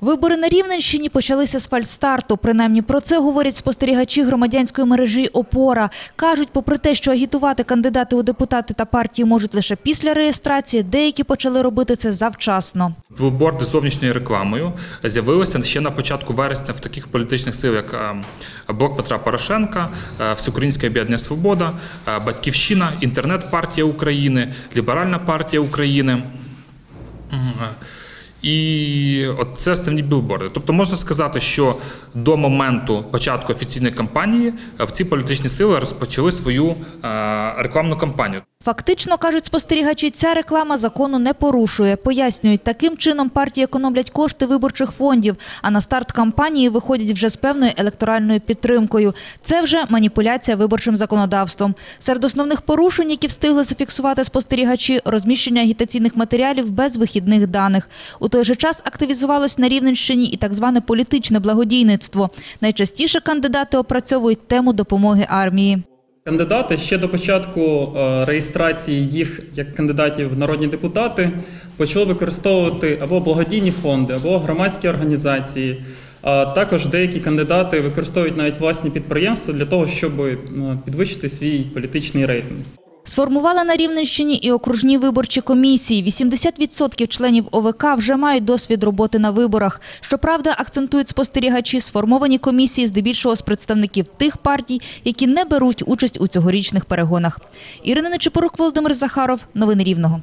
Вибори на Рівненщині почалися з фальстарту. Принаймні про це говорять спостерігачі громадянської мережі «Опора». Кажуть, попри те, що агітувати кандидати у депутати та партії можуть лише після реєстрації, деякі почали робити це завчасно. Білборди з зовнішньою рекламою з'явилися ще на початку вересня в таких політичних сил, як е, Блок Петра Порошенка, е, Всеукраїнське об'єднання Свобода, е, Батьківщина, Інтернет-партія України, Ліберальна партія України. І от це основні білборди. Тобто можна сказати, що до моменту початку офіційної кампанії е, ці політичні сили розпочали свою е, рекламну кампанію. Фактично, кажуть спостерігачі, ця реклама закону не порушує. Пояснюють, таким чином партії економлять кошти виборчих фондів, а на старт кампанії виходять вже з певною електоральною підтримкою. Це вже маніпуляція виборчим законодавством. Серед основних порушень, які встигли зафіксувати спостерігачі, розміщення агітаційних матеріалів без вихідних даних. У той же час активізувалось на Рівненщині і так зване політичне благодійництво. Найчастіше кандидати опрацьовують тему допомоги армії. Кандидати ще до початку е, реєстрації їх як кандидатів в народні депутати почали використовувати або благодійні фонди, або громадські організації. А також деякі кандидати використовують навіть власні підприємства для того, щоб підвищити свій політичний рейтинг. Сформували на Рівненщині і окружні виборчі комісії. 80% членів ОВК вже мають досвід роботи на виборах. Щоправда, акцентують спостерігачі, сформовані комісії здебільшого з представників тих партій, які не беруть участь у цьогорічних перегонах. Ірина Нечипорук, Володимир Захаров. Новини Рівного.